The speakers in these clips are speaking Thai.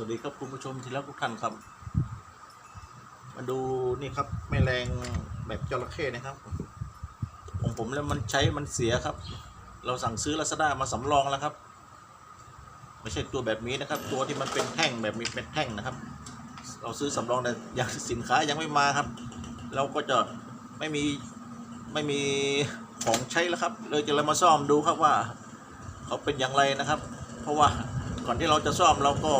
วัสดีครับคุณผู้ชมที่รักทุกท่านครับ มาดูนี่ครับแมลงแบบจระเข้นะครับ ของผมแล้วมันใช้มันเสียครับ เราสั่งซื้อลาซาด้ามาสำรองแล้วครับ ไม่ใช่ตัวแบบนี้นะครับ ตัวที่มันเป็นแท่งแบบมีเป็นแท่งนะครับ เราซื้อสำรองแต่ยังสินค้ายังไม่มาครับ เราก็จะไม่มีไม่มีของใช้แล้วครับ เลยจะเลยมาซ่อมดูครับว่า เขาเป็นอย่างไรนะครับ เพราะว่าก่อนที่เราจะซ่อมเราก็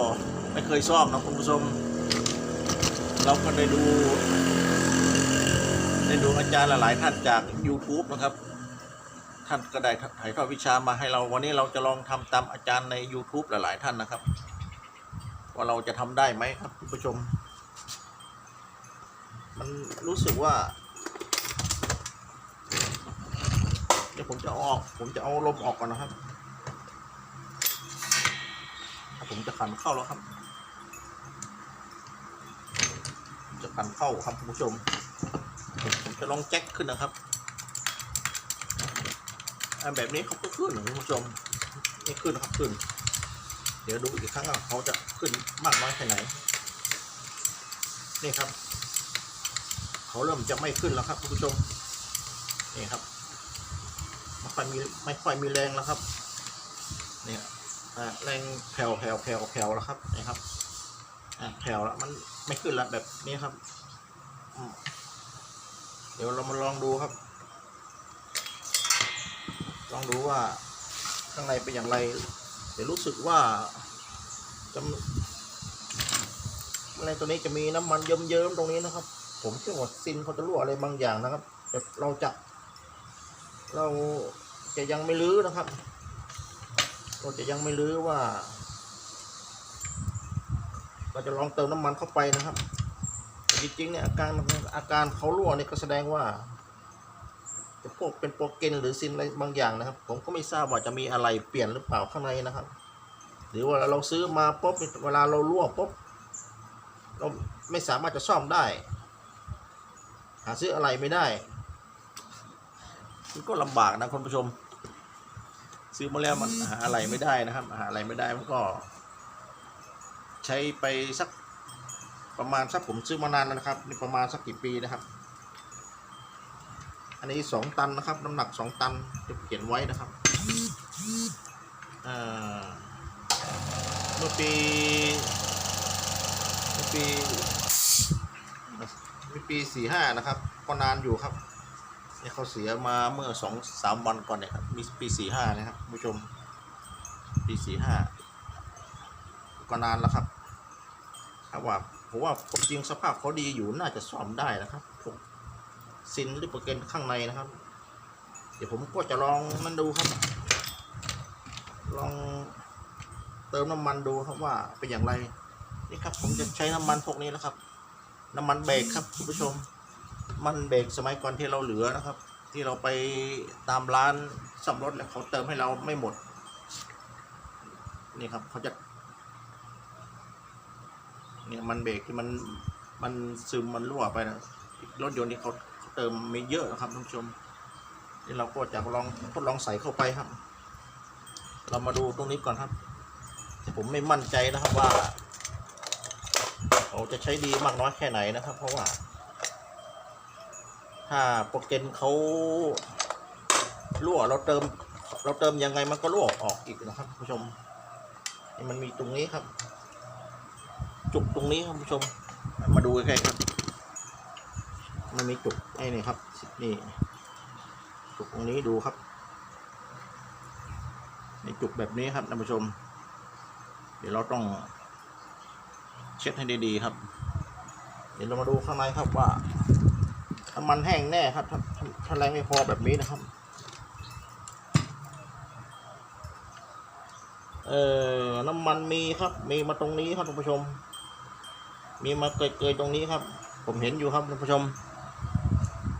ไม่เคยซ่อมนะคุณผู้ชม เราก็ได้ดูได้ดูอาจารย์หลายๆท่านจาก YouTube นะครับ ท่านก็ได้ถ่ายทอดวิชามาให้เราวันนี้เราจะลองทำตามอาจารย์ใน YouTube หลาย ๆ ท่านนะครับ ว่าเราจะทำได้ไหมครับคุณผู้ชม มันรู้สึกว่าเดี๋ยวผมจะเอาออก ผมจะเอาลมออกก่อนนะครับผมจะขันเข้าแล้วครับ จะขันเข้าครับคุณผู้ชม ผมจะลองแจ็คขึ้นนะครับอันแบบนี้เขาก็ขึ้นนะคุณผู้ชมนี่ขึ้นครับขึ้น เดี๋ยวดูอีกครั้งว่าเขาจะขึ้นมากน้อยแค่ไหน นี่ครับเขาเริ่มจะไม่ขึ้นแล้วครับคุณผู้ชม นี่ครับไม่ค่อยมีไม่ค่อยมีแรงแล้วครับ เนี่ยแรงแผ่วแผ่วแผ่วแผ่วแล้วครับ นี่ครับ แผ่วแล้วมันไม่ขึ้นแล้วแบบนี้ครับ เดี๋ยวเรามาลองดูครับ ลองดูว่าข้างในเป็นอย่างไรเดี๋ยวรู้สึกว่าจะอะไรตัวนี้จะมีน้ำมันเยิ้มๆตรงนี้นะครับ ผมเชื่อว่าซินเขาจะรั่วอะไรบางอย่างนะครับแต่เราจะ เราจะยังไม่รื้อนะครับ เราจะยังไม่รื้อว่า เราจะลองเติมน้ำมันเข้าไปนะครับแต่จริงๆเนี่ยอาการอาการเขารั่วเนี่ยก็แสดงว่าจะพวกเป็นโปรเกนหรือซินอะไรบางอย่างนะครับ ผมก็ไม่ทราบว่าจะมีอะไรเปลี่ยนหรือเปล่าข้างในนะครับ หรือว่าเราซื้อมาปุ๊บเวลาเรารั่วปุ๊บเราไม่สามารถจะซ่อมได้ หาซื้ออะไรไม่ได้มันก็ลำบากนะคุณผู้ชม ซื้อมาแล้วมันหาอะไรไม่ได้นะครับ หาอะไรไม่ได้มันก็ ใช้ไปสักประมาณสักผมซื้อมานานแล้วนะครับนี่ประมาณสักกี่ปีนะครับ อันนี้สองตันนะครับ น้ำหนักสองตันจะเขียนไว้นะครับอ่าเมื่อปีเมื่อปีเมื่อปีสี่ห้านะครับก็นานอยู่ครับเนี่ยเขาเสียมาเมื่อสองสามวันก่อนเนี่ยครับมีปีสี่ห้านะครับผู้ชมปีสี่ห้าก็นานแล้วครับ ถ้าว่าผมว่าจริงสภาพเขาดีอยู่น่าจะซ่อมได้นะครับพวกซินหรือโปรเกนข้างในนะครับ เดี๋ยวผมก็จะลองนั่นดูครับ ลองเติมน้ำมันดูครับว่าเป็นอย่างไรนี่ครับ ผมจะใช้น้ำมันพวกนี้นะครับ น้ำมันเบรกครับคุณผู้ชม มันเบรกสมัยก่อนที่เราเหลือนะครับ ที่เราไปตามร้านซ่อมรถแล้วเขาเติมให้เราไม่หมด นี่ครับเขาจะ เนี่ยมันเบรกที่มันมันซึมมันรั่วไปนะรถยนต์ที่เขาเติมไม่เยอะนะครับท่านผู้ชมนี่เราก็จะลองทดลองใส่เข้าไปครับ เรามาดูตรงนี้ก่อนครับแต่ผมไม่มั่นใจนะครับว่าเขาจะใช้ดีมากน้อยแค่ไหนนะครับ เพราะว่า ถ้าโปรเกนเขารั่วเราเติม เราเติมยังไงมันก็รั่วออกอีกนะครับผู้ชมนี่มันมีตรงนี้ครับ จุกตรงนี้ครับผู้ชม มาดูใกล้ๆครับ มันมีจุกไอ้นี่ครับนี่จุกตรงนี้ดูครับในจุกแบบนี้ครับท่านผู้ชม เดี๋ยวเราต้อง เช็ดให้ดีๆครับ เดี๋ยวเรามาดูข้างในครับว่าน้ำมันแห้งแน่ครับถ้าถ้าถ้าแรงไม่พอแบบนี้นะครับ เออน้ำมันมีครับ มีมาตรงนี้ครับท่านผู้ชม มีมาเกยๆตรงนี้ครับ ผมเห็นอยู่ครับท่านผู้ชม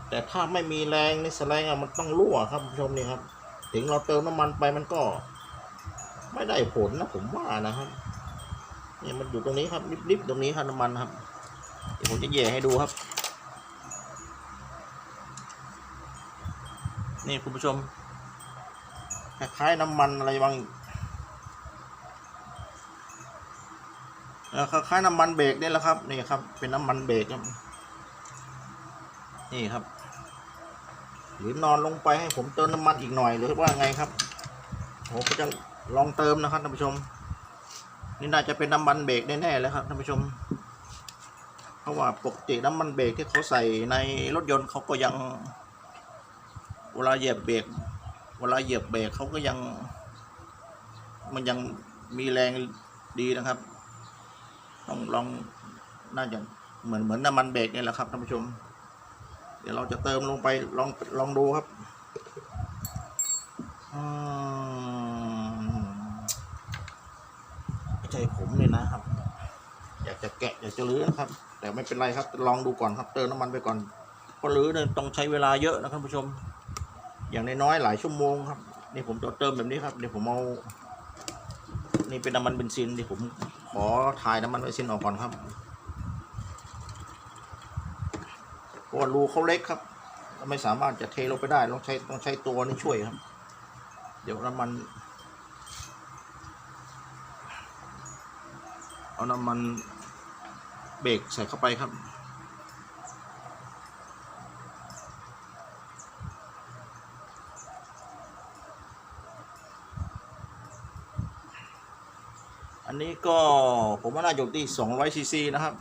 แต่ถ้าไม่มีแรงในสแลงอะมันต้องรั่วครับท่านผู้ชมนี่ครับ ถึงเราเติมน้ำมันไปมันก็ ไม่ได้ผลนะผมว่านะครับเนี่ยมันอยู่ตรงนี้ครับริบๆตรงนี้ครับน้ำมันครับเดี๋ยวผมจะแย่ให้ดูครับ นี่คุณผู้ชมคล้ายๆน้ำมันอะไรบาง เอ่อ คล้ายๆน้ำมันเบรกนี่แหละครับนี่ครับ เป็นน้ำมันเบรกครับนี่ครับ หรือนอนลงไปให้ผมเติมน้ำมันอีกหน่อยหรือว่าไงครับผมก็จะลองเติมนะครับท่านผู้ชม นี่น่าจะเป็นน้ำมันเบรกแน่ๆแล้วครับท่านผู้ชม เพราะว่าปกติน้ำมันเบรกที่เขาใส่ในรถยนต์เขาก็ยังเวลาเหยียบเบรกเวลาเหยียบเบรกเขาก็ยัง มันยังมีแรงดีนะครับ ต้องลองน่าจะเหมือนเหมือนน้ำมันเบรกนี่แหละครับท่านผู้ชม เดี๋ยวเราจะเติมลงไปลองลองดูครับอืมใช่ผมเลยนะครับ อยากจะแกะอยากจะรื้อนะครับ แต่ไม่เป็นไรครับ ลองดูก่อนครับ เติมน้ำมันไปก่อนเพราะรื้อเนี่ยต้องใช้เวลาเยอะนะครับท่านผู้ชม อย่างน้อยๆหลายชั่วโมงครับนี่ผมจะเติมแบบนี้ครับเดี๋ยวผมเอานี่เป็นน้ำมันเบนซินเดี๋ยวผม ขอถ่ายน้ำมันเบนซินออกก่อนครับเพราะว่ารูเขาเล็กครับเราไม่สามารถจะเทลงไปได้ต้องใช้ต้องใช้ตัวนี้ช่วยครับ เดี๋ยวน้ำมันเอาน้ำมันเบรกใส่เข้าไปครับ นี้ก็ผมว่าน่าจะที่200ซีซีนะครับ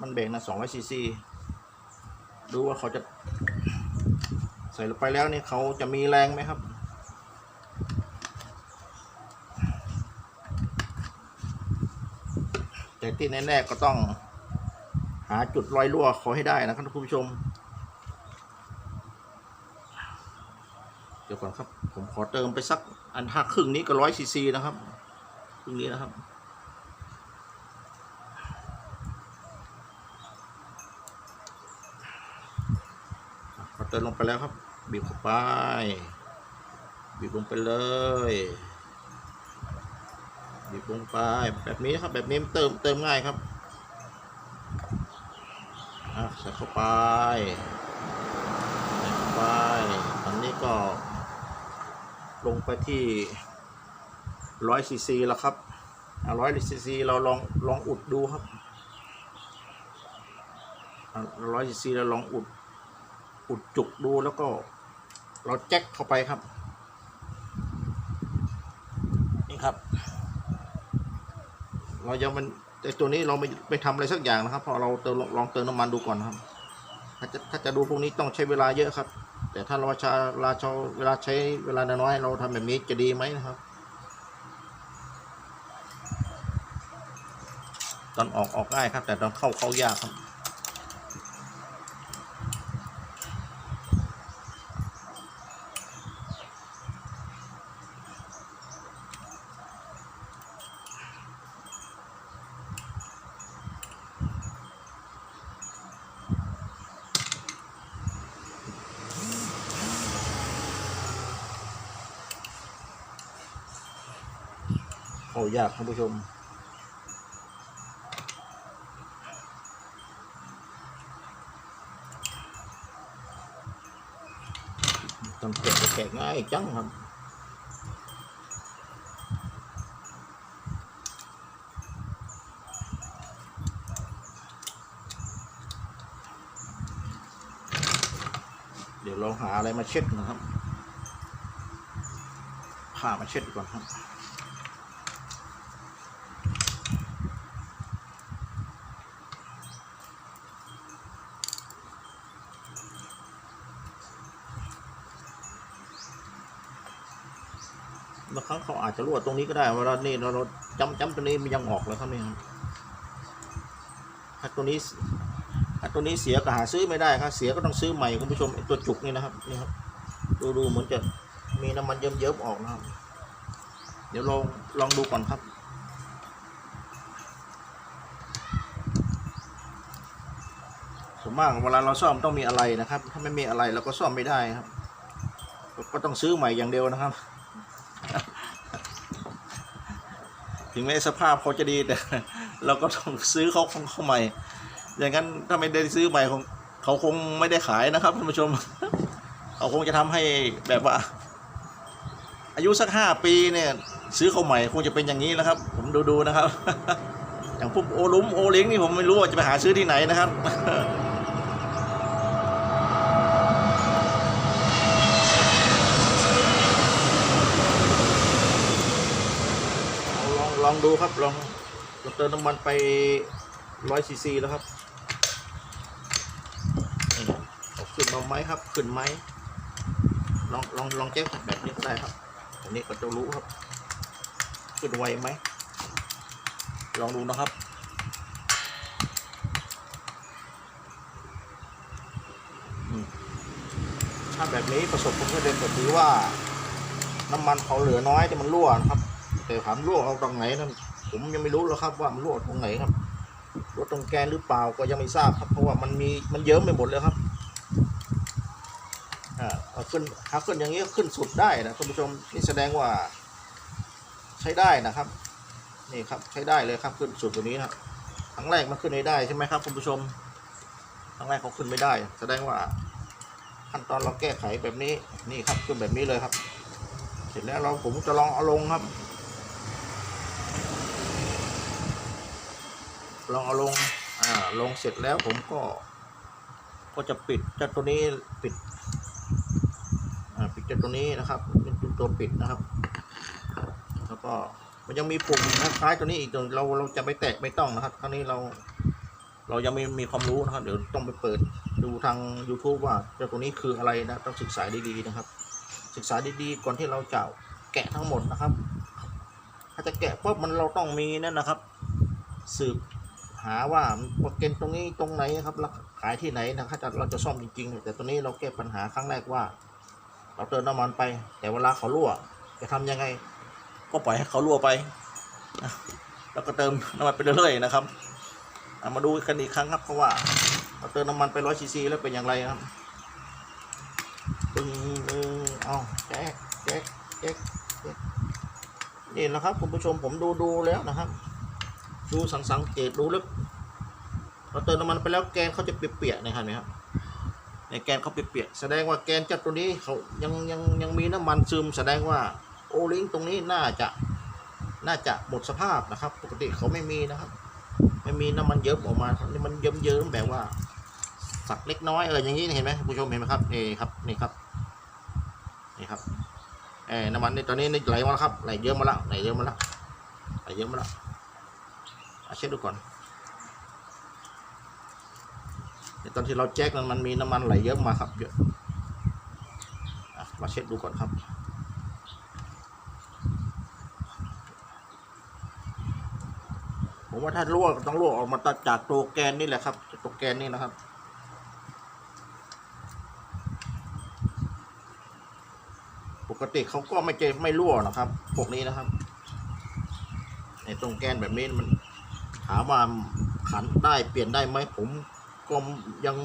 มันเบรกนะ200ซีซีดูว่าเขาจะใส่ลงไปแล้วนี่เขาจะมีแรงไหมครับแต่ที่แน่ๆก็ต้องหาจุดรอยรั่วเขาให้ได้นะครับท่านผู้ชม เดี๋ยวก่อนครับ ผมขอเติมไปสักอันห้าครึ่งนี้ก็ร้อยซีซีนะครับ ครึ่งนี้นะครับ พอเติมลงไปแล้วครับ บีบเข้าไป บีบลงไปเลย บีบลงไปแบบนี้ครับ แบบนี้เติมเติมง่ายครับอะใส่เข้าไปใส่เข้าไปอันนี้ก็ลงไปที่ ร้อยซีซีแล้วครับร้อยซีซีเราลองลองอุดดูครับร้อยซีซีเราลองอุดอุดจุกดูแล้วก็เราแจ็คเข้าไปครับ นี่ครับ เรายังมันแต่ตัวนี้เราไม่ไม่ทำอะไรสักอย่างนะครับเพอเราเติมลองเติมน้ำมันดูก่อนครับ ถ้าจะถ้าจะดูพวกนี้ต้องใช้เวลาเยอะครับ แต่ถ้าเราช้เวลาช้เวลาใช้เวลาน้อยเราทำแบบนี้จะดีไหมนะครับ ตอนออกออกง่ายครับ แต่ตอนเข้าเข้ายากครับเข้ายากท่านผู้ชม ต้องแกะก็แกะ ง่ายจังครับเดี๋ยวเราหาอะไรมาเช็ดนะครับผ้ามาเช็ดก่อนครับ ครั้งเขาอาจจะรั่วตรงนี้ก็ได้เวลานี่เราเราจำจำตัวนี้มันยังออกแล้วครับนี่ครับถ้าตัวนี้ถ้าตัวนี้เสียก็หาซื้อไม่ได้ครับ เสียก็ต้องซื้อใหม่คุณผู้ชมตัวจุกนี่นะครับนี่ครับดูดูเหมือนจะมีน้ำมันเยิ้มๆออกนะครับ เดี๋ยวลองลองดูก่อนครับส่วนมากเวลาเราซ่อมต้องมีอะไรนะครับ ถ้าไม่มีอะไรเราก็ซ่อมไม่ได้ครับ ก็ต้องซื้อใหม่อย่างเดียวนะครับ ถึงแม้สภาพเขาจะดีแต่ เราก็ต้องซื้อเขาของเขาใหม่ อย่างนั้นถ้าไม่ได้ซื้อใหม่ของเขาคงไม่ได้ขายนะครับท่านผู้ชมเขาคงจะทำให้แบบว่า อายุสักห้าปีเนี่ย ซื้อเขาใหม่คงจะเป็นอย่างนี้นะครับ ผมดูดูๆนะครับ อย่างพวกโอลุมโอเล้งนี่ผมไม่รู้ว่าจะไปหาซื้อที่ไหนนะครับ ลองลอง ดูครับลองเราเติมน้ำมันไปร้อยซีซีแล้วครับขึ้นมาไหมครับ ขึ้นไหมลองลองลองแจ้งแบบนี้ก็ได้ครับอันนี้ก็จะรู้ครับ ขึ้นไวไหมลองดูนะครับถ้าแบบนี้ประสบผลสำเร็จก็ถือว่า น้ำมันเขาเหลือน้อยแต่มันรั่วนะครับ แต่ถามรั่วเอาตรงไหนนั้นผมยังไม่รู้หรอกครับว่ามันรั่วตรงไหนครับรั่วตรงแกนหรือเปล่าก็ยังไม่ทราบครับเพราะว่ามันมีมันเยิ้มไปหมดเลยครับอ่าเอาขึ้นถ้าขึ้นอย่างนี้ขึ้นสุดได้นะคุณผู้ชมนี่แสดงว่าใช้ได้นะครับนี่ครับใช้ได้เลยครับขึ้นสุดตัวนี้ครับครั้งแรกมันขึ้นไม่ได้ใช่ไหมครับคุณผู้ชมครั้งแรกเขาขึ้นไม่ได้ แสดงว่าขั้นตอนเราแก้ไขแบบนี้นี่ครับขึ้นแบบนี้เลยครับ เสร็จแล้วเราผมจะลองเอาลงครับ ลองเอาลงอ่าลงเสร็จแล้วผมก็ ก็จะปิดเจ้าตัวนี้ปิดอ่าปิดเจ้าตัวนี้นะครับ เป็นตัวปิดนะครับ แล้วก็มันยังมีปุ่มคล้ายๆตัวนี้อีกตัวเราเราจะไปแตะไม่ต้องนะครับ ครั้งนี้เรา เรายังไม่มีความรู้นะครับ เดี๋ยวต้องไปเปิดดูทาง YouTube ว่าเจ้าตัวนี้คืออะไรนะ ต้องศึกษาดีๆนะครับ ศึกษาดีๆก่อนที่เราจะแกะทั้งหมดนะครับ ถ้าจะแกะปุ๊บมันเราต้องมีนั่นนะครับ สืบ หาว่าปรแกรมตรงนี้ตรงไหนครับแล้วขายที่ไหนนะครับจะเราจะซ่อมจริงๆ แต่ตัวนี้เราแก้ปัญหาครั้งแรกว่า เราเติมน้ำมันไป แต่เวลาเขารั่ว จะทำยังไง ก็ปล่อยให้เขารั่วไป แล้วก็เติมน้ำมันไปเรื่อยๆนะครับามาดูกันอีกครั้งครับเพราะว่าเราเติมน้ำมันไปร้อยซีซีแล้วเป็นอย่างไรครับตึงเออเอาแจ๊กแจ๊กแจ๊กแจ๊กนี่นะครับคุณผู้ชมผมดูดูแล้วนะครับ ดูสังสังเกตดูแล้วเราเติมน้ำมันไปแล้วแกนเขาจะเปียกๆนะครับเนี่ยครับในแกนเขาเปียกๆแสดงว่าแกนจัดตัวนี้เขายังยังยังมีน้ำมันซึม แสดงว่าโอลิงตรงนี้น่าจะน่าจะหมดสภาพนะครับ ปกติเขาไม่มีนะครับ ไม่มีน้ำมันเยิ้มออกมานี่มันเยิ้มเยิ้มๆแบบว่า สักเล็กน้อยเอออย่างนี้เห็นไหมผู้ชมเห็นไหมครับนี่ครับนี่ครับนี่ครับเออน้ำมันนี่ตอนนี้ไหลมาแล้วครับไหลเยอะมาแล้วไหลเยอะมาแล้วไหลเยอะมาแล้ว เช็ดดูก่อนนี่ตอนที่เราแจ็คนั้นมันมีน้ำมันไหลเยอะมาครับเยอะมาเช็ดดูก่อนครับผมว่าถ้ารั่วต้องรั่วออกมาจากตัวแกนนี่แหละครับจากตัวแกนนี่นะครับปกติเขาก็ไม่เจไม่รั่วนะครับ พวกนี้นะครับในตรงแกนแบบนี้มัน ถามว่าขันได้เปลี่ยนได้ไหมผมก็ยัง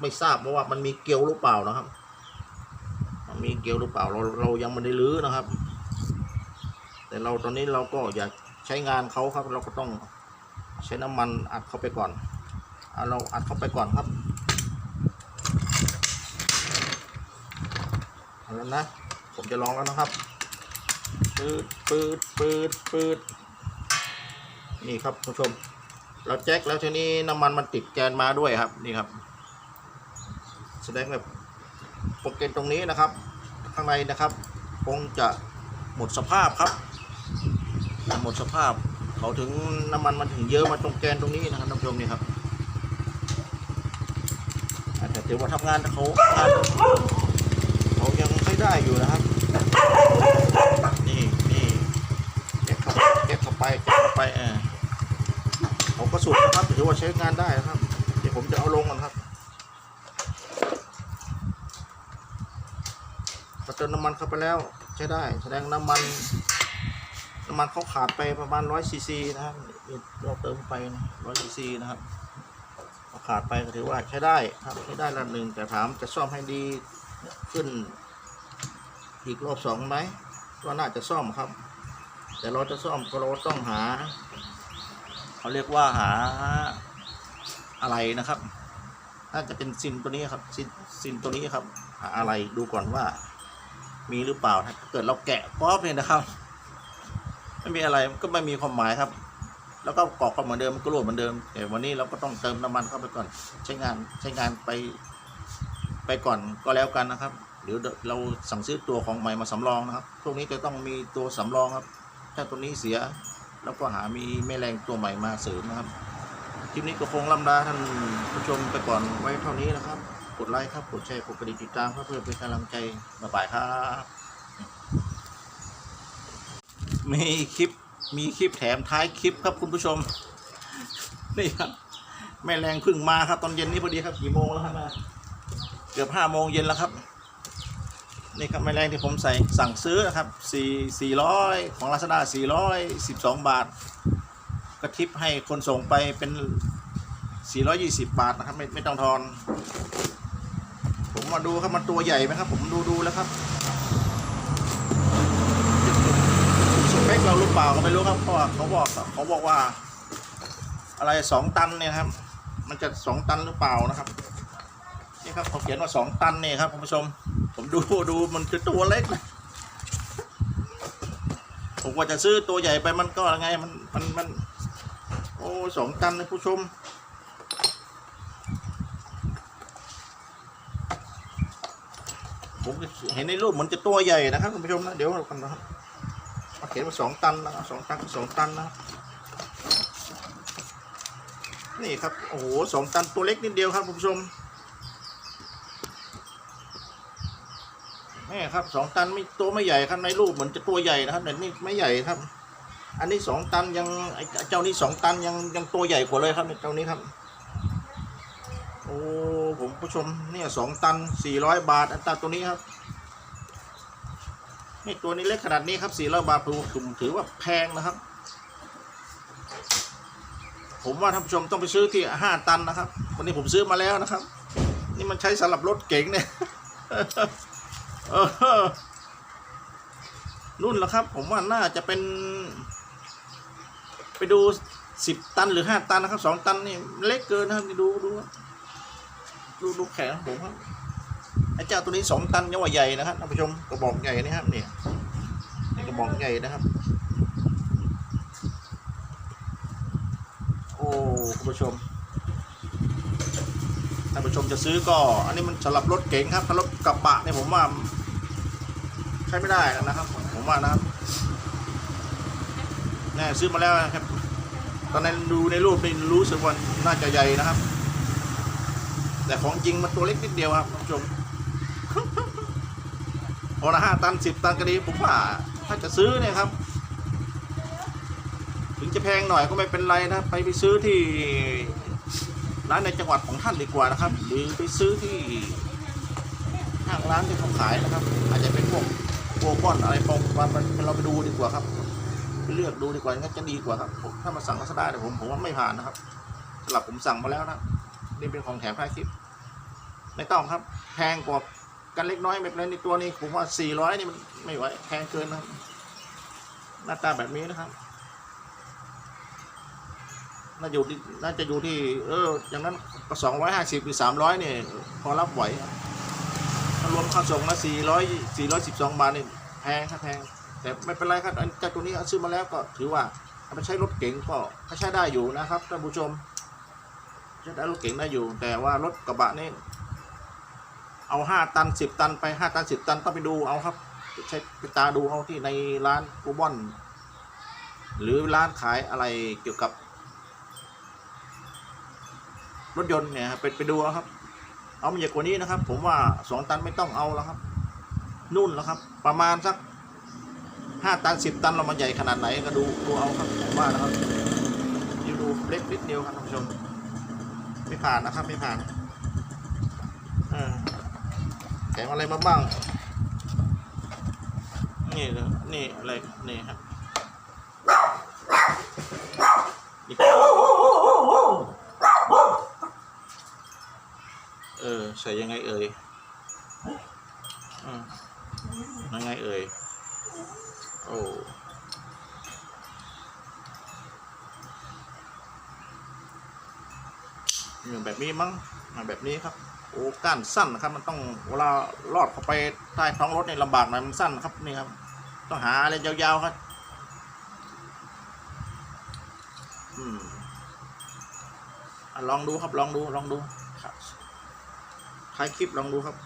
ไม่ทราบเพราะว่ามันมีเกลียวหรือเปล่านะครับ มันมีเกลียวหรือเปล่าเราเรายังไม่ได้รื้อนะครับ แต่เราตอนนี้เราก็อยากใช้งานเขาครับ เราก็ต้องใช้น้ำมันอัดเข้าไปก่อนเอาเราอัดเข้าไปก่อนครับเอาแล้วนะ ผมจะลองแล้วนะครับปืดปืดปืดปืด นี่ครับผู้ชม เราแจ็คแล้วทีนี้น้ำมันมันติดแกนมาด้วยครับนี่ครับ แสดงแบบโปรแกรมตรงนี้นะครับ ข้างในนะครับคงจะหมดสภาพครับ หมดสภาพเขาถึงน้ำมันมันถึงเยอะมาตรงแกนตรงนี้นะครับท่านผู้ชมนี่ครับแต่ถือว่าทำงานเขาเขายังใช้ได้อยู่นะครับนี่นี่เก็บเข้าเก็บเข้าไปเก็บเข้าไปเออ สุดนะครับถือว่าใช้งานได้นะครับ เดี๋ยวผมจะเอาลงก่อนครับเติมน้ำมันเข้าไปแล้วใช้ได้ แสดงน้ำมันน้ำมันเขาขาดไปประมาณร้อยซีซีนะครับเราเติมไปร้อยซีซีนะครับเขาขาดไปก็ถือว่าใช้ได้ครับใช้ได้ระดับหนึ่งแต่ถามจะซ่อมให้ดีขึ้น อีกรอบสองไหมก็น่าจะซ่อมครับ แต่เราจะซ่อมก็เราต้องหา เขาเรียกว่าหาอะไรนะครับ น่าจะเป็นซินตัวนี้ครับซินซินตัวนี้ครับ หาอะไรดูก่อนว่า มีหรือเปล่าถ้าเกิดเราแกะป๊อปเนี่ยนะครับไม่มีอะไรก็ไม่มีความหมายครับ แล้วก็กรอกก็เหมือนเดิมก็รั่วเหมือนเดิมแต่วันนี้เราก็ต้องเติมน้ำมันเข้าไปก่อน ใช้งานใช้งานไปไปก่อนก็แล้วกันนะครับหรือเราสั่งซื้อตัวของใหม่มาสำรองนะครับพวกนี้จะต้องมีตัวสำรองครับ ถ้าตัวนี้เสีย แล้วก็หามีแม่แรงตัวใหม่มาเสริมนะครับคลิปนี้ก็คงลำลาท่านผู้ชมไปก่อนไว้เท่านี้นะครับ กดไลค์ครับ กดแชร์ กดกระดิ่งติดตามเพื่อเป็นกำลังใจบ๊ายบายครับมีคลิปมีคลิปแถมท้ายคลิปครับคุณผู้ชม นี่ครับแม่แรงพึ่งมาครับ ตอนเย็นนี้พอดีครับกี่โมงแล้วครับนะเกือบห้าโมงเย็นแล้วครับ นี่ครับแม่แรงที่ผมใส่สั่งซื้อนะครับสี่สี่ร้อยของลาซาด้าสี่ร้อยสิบสองบาทก็ทิปให้คนส่งไปเป็น 420 บาทนะครับ ไม่ไม่ต้องทอน ผมมาดูครับมันตัวใหญ่ไหมครับ ผมดูดูแล้วครับสเปคเราหรือเปล่าก็ไม่รู้ครับเพราะว่าเขาบอกเขาบอกว่า อะไรสองตันเนี่ยครับ มันจะสองตันหรือเปล่านะครับนี่ครับเขาเขียนว่าสองตันเนี่ยครับคุณผู้ชม ผมดูดูมันจะตัวเล็กนะผมว่าจะซื้อตัวใหญ่ไปมันก็ไงมันมันมัน โอ้สองตันเลยผู้ชม ผมเห็นในรูปเหมือนจะตัวใหญ่นะครับคุณผู้ชมนะ เดี๋ยวเรากันนะครับมาเขียนว่าสองตันนะสองตันสองตันนะนี่ครับ โอ้โหสองตันตัวเล็กนิดเดียวครับคุณผู้ชม น่ครับสองตันไม่ตัวไม่ใหญ่ครับในรูปเหมือนจะตัวใหญ่นะครับแต่นี่ไม่ใหญ่ครับ อันนี้สองตันยังไอเจ้านี้สองตันยังยังตัวใหญ่กว่าเลยครับเนี่ยเจ้านี้ครับโอ้ผมผู้ชมเนี่ยสองตันสี่ร้อยบาท อันตราตัวนี้ครับนี่ตัวนี้เล็กขนาดนี้ครับสี่ร้อยบาทผมถือว่าแพงนะครับ ผมว่าท่านผู้ชมต้องไปซื้อที่ห้าตันนะครับวันนี้ผมซื้อมาแล้วนะครับ นี่มันใช้สำหรับรถเก๋งเนี่ย เออรุ่นแล้วครับ ผมว่าน่าจะเป็น ไปดูสิบตันหรือห้าตันนะครับสองตันนี่เล็กเกินนะครับดูดูดูดูแขนของผมครับไอ้เจ้าตัวนี้สองตันยังว่าใหญ่นะครับท่านผู้ชมกระบอกใหญ่นะครับเนี่ยกระบอกใหญ่นะครับ โอ้คุณผู้ชมท่านผู้ชมจะซื้อก็ อันนี้มันสำหรับรถเก๋งครับถ้ารถกระบะเนี่ยผมว่า ใช้ไม่ได้นะครับ ผมว่านะครับแน่ซื้อมาแล้วนะครับ ตอนนั้นดูในรูปนี่รู้สึกว่าน่าจะใหญ่นะครับ แต่ของจริงมันตัวเล็กนิดเดียวครับท่านผู้ชมพอละห้าตันสิบตันก็ดีผมว่าถ้าจะซื้อเนี่ยครับ ถึงจะแพงหน่อยก็ไม่เป็นไรนะไปไปซื้อที่ร้านในจังหวัดของท่านดีกว่านะครับ หรือไปซื้อที่ห้างร้านที่เขาขายนะครับ อาจจะเป็นพวก โกบอนอะไรปองมันเราไปดูดีกว่าครับ ไปเลือกดูดีกว่างั้นจะดีกว่าครับถ้ามาสั่งลาซาด้าเนี่ยผมผมว่าไม่ผ่านนะครับสำหรับผมสั่งมาแล้วนะนี่เป็นของแถมท้ายคลิป ไม่ต้องครับแพงกว่ากันเล็กน้อยแบบในตัวนี้ผมว่า 400 นี่มันไม่ไหวแพงเกินนะหน้าตาแบบนี้นะครับ น่าอยู่ที่น่าจะอยู่ที่ เอออย่างนั้นก็สองร้อยห้าสิบหรือสามร้อยเนี่ยพอรับไหวครับ ถ้ารวมค่าส่งนะสี่ร้อยสี่ร้อยสิบสองบาทนี่แพงครับแพง แต่ไม่เป็นไรครับอันตัวนี้ซื้อมาแล้วก็ถือว่าเอาไปใช้รถเก๋งก็ก็ใช้ได้อยู่นะครับท่านผู้ชมใช้ได้รถเก๋งได้อยู่ แต่ว่ารถกระบะนี่เอาห้าตันสิบตันไปห้าตันสิบตันต้องไปดูเอาครับใช้ไปตาดูเอาที่ในร้านกูบอน หรือร้านขายอะไรเกี่ยวกับ รถยนต์เนี่ยครับไปไปดูเอาครับ เอามาใหญ่กว่านี้นะครับ ผมว่าสองตันไม่ต้องเอาแล้วครับ นุ่นแล้วครับ ประมาณสักห้าตันสิบตันเรามาใหญ่ขนาดไหนก็ดูดูเอาครับผมว่านะครับดูดูเล็กนิดเดียวครับท่านผู้ชม ไม่ผ่านนะครับไม่ผ่านเออแถมอะไรมาบ้าง นี่เลยนี่อะไรนี่ครับนี่เออ ใส่ยังไงเอ่ยยังไงเอ่ย โอ้อย่างแบบนี้มั้งอ่าแบบนี้ครับ โอ้ก้านสั้นนะครับ มันต้องเวลาลอดเข้าไปใต้ท้องรถเนี่ลำบากหน่อยมันสั้นครับนี่ครับ ต้องหาอะไรยาวๆครับ อืมอลองดูครับลองดูลองดูครับ ท้ายคลิปลองดูครับ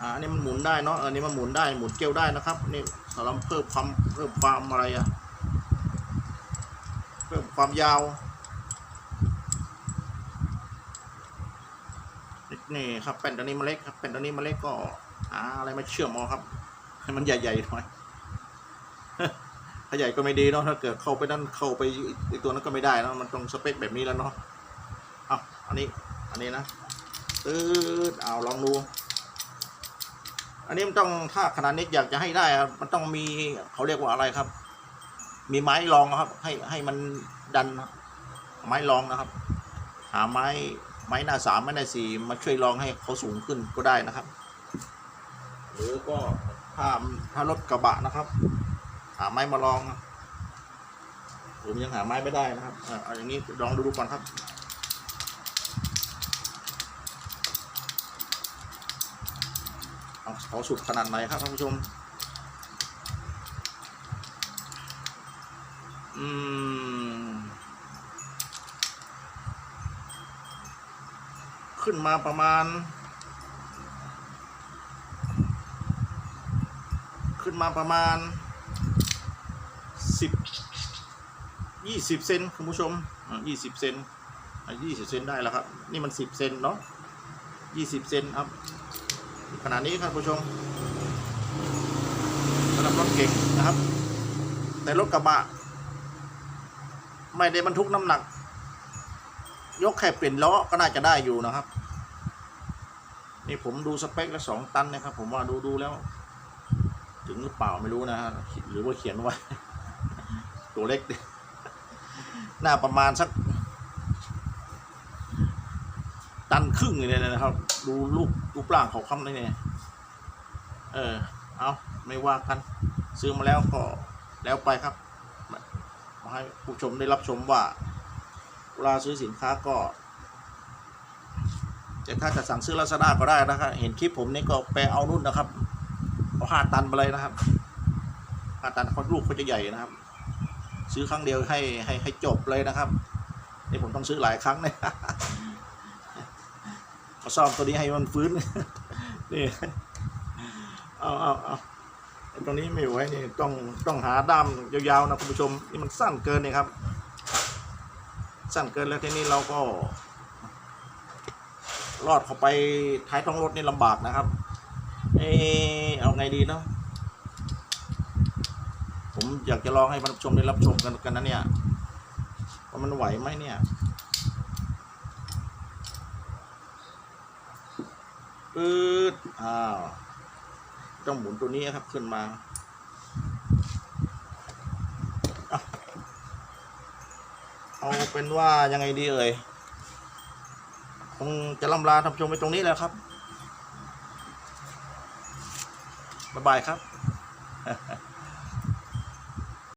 อ่าอันนี้มันหมุนได้เนาะอันนี้มันหมุนได้หมุนเกลียวได้นะครับนี่สำหรับเพิ่มความเพิ่มความอะไรอะเพิ่มความยาวนี่ครับแป้นตัวนี้มันเล็กครับแป้นตัวนี้มันเล็กก็หาอะไรมาเชื่อมเอาครับ ให้มันใหญ่ๆหน่อย ถ้าใหญ่ก็ไม่ดีเนาะถ้าเกิดเข้าไปนั่นเข้าไปอีกตัวนั้นก็ไม่ได้นะมันต้องสเปคแบบนี้แล้วเนาะเอาอันนี้อันนี้นะตืดเอาลองดู อันนี้มันต้องถ้าขนาดนี้อยากจะให้ได้อะมันต้องมีเขาเรียกว่าอะไรครับ มีไม้รองครับ ให้ให้มันดันไม้รองนะครับ หาไม้ไม้หน้าสามไม้หน้าสี่มาช่วยรองให้เขาสูงขึ้นก็ได้นะครับ หรือก็ถ้าถ้ารถกระบะนะครับาไม้มารองผมยังหาไม้ไม่ได้นะครับเอาอย่างนี้ลองดูดูก่อนครับเอาเขาสุดขนาดไหนครับท่านผู้ชม อืม ขึ้นมาประมาณ ขึ้นมาประมาณสิบ ยี่สิบเซนคุณผู้ชมยี่สิบเซนยี่สิบเซนได้แล้วครับ นี่มันสิบเซนเนาะยี่สิบเซนครับ ขนาดนี้ครับผู้ชมสำหรับรถเก่งนะครับ แต่รถกระบะ ไม่ได้บรรทุกน้ำหนัก ยกแค่เปลี่ยนล้อก็น่าจะได้อยู่นะครับ นี่ผมดูสเปคแล้วสองตันนะครับ ผมว่าดูดูแล้ว ถึงหรือเปล่าไม่รู้นะฮะหรือว่าเขียนไว้ตัวเล็ก น่าประมาณสัก ตันครึ่งเลยนะครับ ดูรูปรูปร่างของคำนี่เนี่ยเออ เอาไม่ว่ากัน ซื้อมาแล้วก็แล้วไปครับ มาให้ผู้ชมได้รับชมว่าเวลาซื้อสินค้าก็แต่ถ้าจะสั่งซื้อลาซาด้าก็ได้นะครับ เห็นคลิปผมนี่ก็ไปเอานุ่นนะครับเอาห้าตันไปเลยนะครับห้าตันเขาลูกเขาจะใหญ่นะครับ ซื้อครั้งเดียวให้ให้ให้จบเลยนะครับนี่ผมต้องซื้อหลายครั้งเนี่ยมาซ่อมตัวนี้ให้มันฟื้นนี่เอาเอาเอาไอ้ตรงนี้ไม่ไหวนี่ต้องต้องหาด้ามยาวๆนะคุณผู้ชมนี่มันสั้นเกินนี่ครับ สั้นเกินแล้วทีนี้เราก็รอดเข้าไปท้ายท้องรถนี่ลำบากนะครับ เออเอาไงดีเนาะผม อยากจะลองให้ท่านผู้ชมได้รับชมกันกันนะเนี่ยว่ามันไหวไหมเนี่ยปืดอ้าวต้องหมุนตัวนี้ครับขึ้นมาเอาเป็นว่ายังไงดีเอ่ยคงจะลำลาท่านผู้ชมไปตรงนี้แล้วครับบ๊ายบายครับ